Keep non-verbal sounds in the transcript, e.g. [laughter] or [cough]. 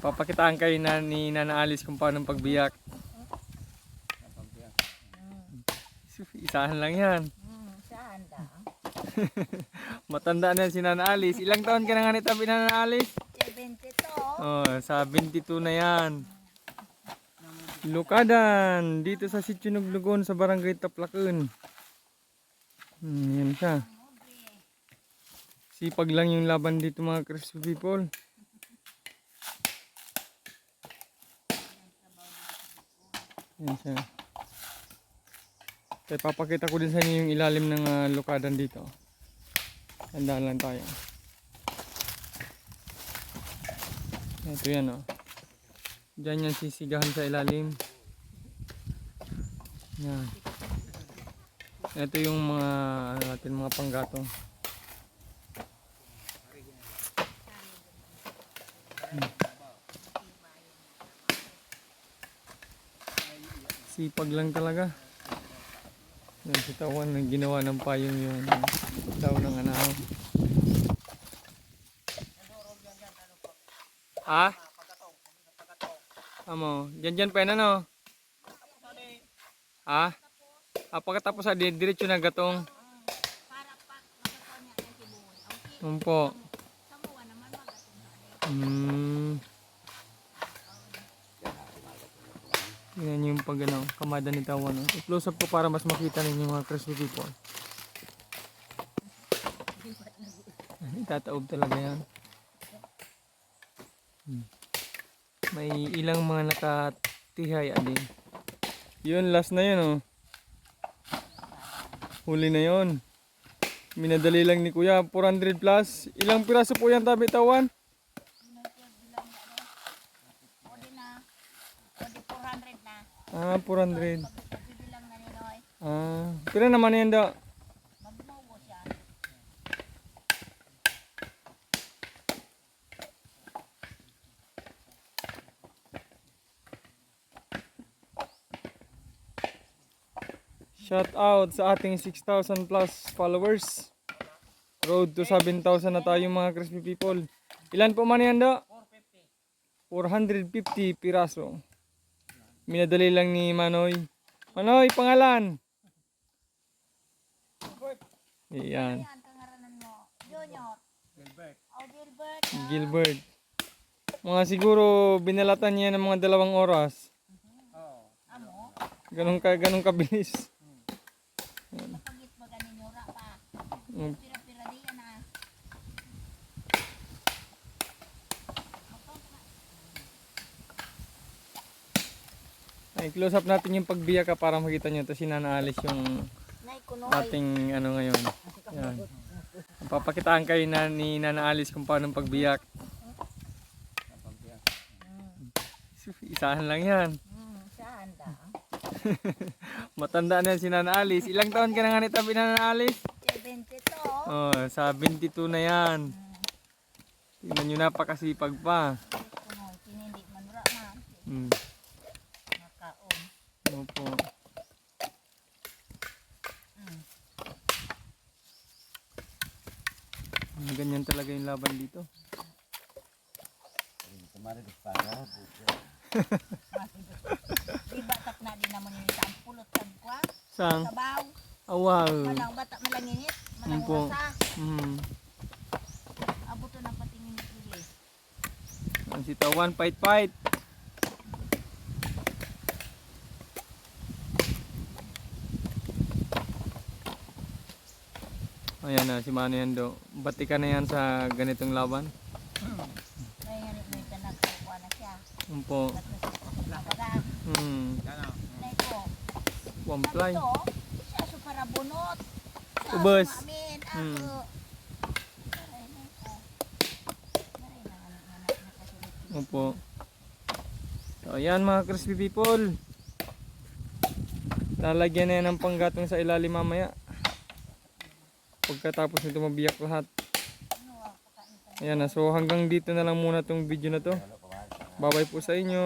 Papakitaan kayo na ni Nana Alice kung paano pagbiyak. Isahan lang yan. Da? [laughs] Matanda na si Nana Alice. Ilang taon ka na nga nitabi na Nana Alice? 72. Oh, sa 22 na yan. Lukadan. Dito sa Sitio Nuglugon sa Barangay Taplakun. Hmm, yan siya. Sipag lang yung laban dito mga crispy people. Yan siya. Kaya papakita ko din sa inyo yung ilalim ng ah, lukadan dito. Tandaan lang tayo. Ito yan oh. Diyan yan sisigahan sa ilalim. Yan. Ito yung mga ano natin mga panggatong. Hmm. Sipag lang talaga. Yan si Tawan nang ginawa ng payong yung daw ng anahaw. Ha? Amo, diyan diyan pa yan ano? Ha? Ah, pagkatapos sa di- diretso na gatong. Umpo. Hmm. Yan yung pag ano, kamada ni Tawan. No? I-close up ko para mas makita ninyo mga crispy people. Itataob talaga yan. Hmm. May ilang mga nakatihay adin. Yun, last na yun oh. Huli na yun. Minadali lang ni Kuya, 400 plus. Ilang piraso po yan tabi tawan? O di na. O di 400 na. Ah, 400. Pagbibilang na ni Noy. Ah, pira naman yan daw. Shout out sa ating 6,000 plus followers. Road to 7,000 na tayo mga crispy people. Ilan po man yan daw? 450 piraso. Minadali lang ni Manoy. Manoy, pangalan? Iyan. Yan, kangaranan mo. Junior. Gilbert. O Gilbert. Gilbert. Mga siguro binalatan niya ng mga dalawang oras. Amo. Ganun ka, ganun kabilis. Kapagit ba ganin yura pa. Mm. Pira-pira di yan ah. Ay, close up natin yung pagbiyak ka para makita nyo. Tapos sinanaalis yung ating ano ngayon. Yan. Papakitaan kayo na ni Nana Alice kung paano pagbiyak. Isahan lang yan. [laughs] Matanda na si Nana Alice. Ilang taon ka na nga nitabi na Nana Alice? 72. Oh, sa 22 na yan. Tingnan nyo napakasipag pa. Kunoy. Tinindi manura na. Hmm. Nakaon. Opo. Ah, Ganyan talaga yung laban dito. Di ba tak na din naman yung isang pulot kag kwa? Sang? Sabaw. Wow. Manang bata malangingit. Manang Umpo. wasa. Hmm. Abuto ng patingin ni Ang sitawan, fight fight. Ayan na, si Mano yan do. Bati ka na yan sa ganitong laban. May ganit mo yung nagkukuha na siya. Umpo. Hmm. Nay fly. Ito, siya so para bunot. Siya Ubos. sumamin. Hmm. Opo. So, ayan mga crispy people. Lalagyan na yan ng panggatong sa ilalim mamaya. Pagkatapos nito mabiyak lahat. Ayan na. So hanggang dito na lang muna tong video na to. Bye bye po sa inyo.